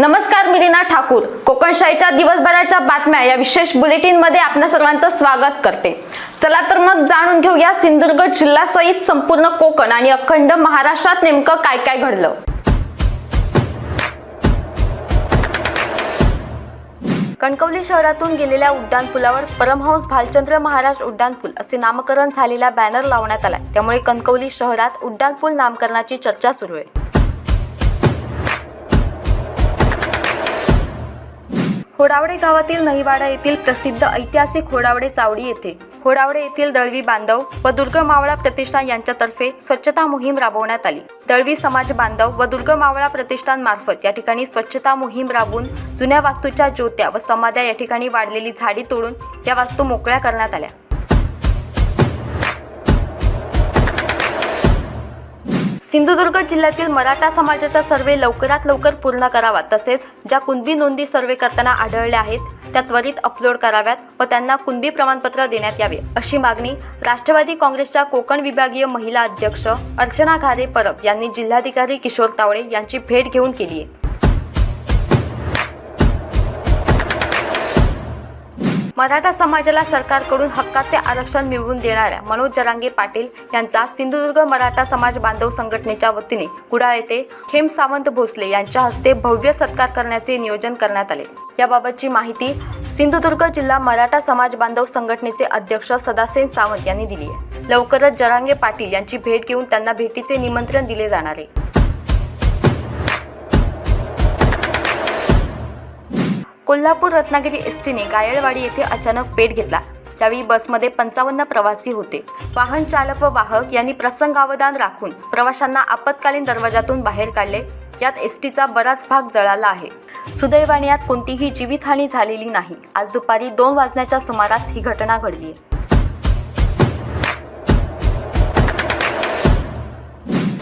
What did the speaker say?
नमस्कार मी रीना ठाकूर. कोकणशाहीच्या दिवसभराच्या बातम्या या विशेष बुलेटिनमध्ये आपल्या सर्वांचं स्वागत करते. चला तर मग जाणून घेऊया सिंधुदुर्ग जिल्ह्यासहित संपूर्ण कोकण आणि अखंड महाराष्ट्रात नेमकं काय काय घडलं. कणकवली शहरातून गेलेल्या उड्डाणपुलावर परमहंस भालचंद्र महाराज उड्डाणपूल असे नामकरण झालेला बॅनर लावण्यात आलाय. त्यामुळे कणकवली शहरात उड्डाणपूल नामकरणाची चर्चा सुरू आहे. होडावडे गावातील नहिवाडा येथील प्रसिद्ध ऐतिहासिक होडावडे चावडी येथे होडावडे येथील दळवी बांधव व दुर्ग मावळा प्रतिष्ठान यांच्यातर्फे स्वच्छता मोहीम राबवण्यात आली. दळवी समाज बांधव व दुर्ग मावळा प्रतिष्ठान मार्फत या ठिकाणी स्वच्छता मोहीम राबवून जुन्या वास्तूच्या ज्योत्या व समाध्या या ठिकाणी वाढलेली झाडी तोडून या वास्तू मोकळ्या करण्यात आल्या. सिंधुदुर्ग जिल्ह्यातील मराठा समाजाचा सर्वे लवकरात लवकर पूर्ण करावा. तसेच ज्या कुणबी नोंदी सर्वे करताना आढळल्या आहेत त्या त्वरित अपलोड कराव्यात व त्यांना कुणबी प्रमाणपत्र देण्यात यावे अशी मागणी राष्ट्रवादी काँग्रेसच्या कोकण विभागीय महिला अध्यक्ष अर्चना घारे परब यांनी जिल्हाधिकारी किशोर तावडे यांची भेट घेऊन केली आहे मराठा समाजाला सरकारकडून हक्काचे आरक्षण मिळवून देणाऱ्या मनोज जरांगे पाटील यांचा सिंधुदुर्ग मराठा समाज बांधव संघटनेच्या वतीने कुडाळ येथे खेम सावंत भोसले यांच्या हस्ते भव्य सत्कार करण्याचे नियोजन करण्यात आले. याबाबतची माहिती सिंधुदुर्ग जिल्हा मराठा समाज बांधव संघटनेचे अध्यक्ष सदासेन सावंत यांनी दिली आहे. लवकरच जरांगे पाटील यांची भेट घेऊन त्यांना भेटीचे निमंत्रण दिले जाणार आहे. कोल्हापूर रत्नागिरी एस टीने गायडवाडी येथे अचानक पेट घेतला. त्यावेळी बसमध्ये पंचावन्न प्रवासी होते. वाहन चालक व वाहक यांनी प्रसंगावधान राखून प्रवाशांना आपत्कालीन दरवाजातून बाहेर काढले. यात एस टीचा बराच भाग जळाला आहे. सुदैवाने यात कोणतीही जीवितहानी झालेली नाही. आज दुपारी दोन वाजण्याच्या सुमारास ही घटना घडली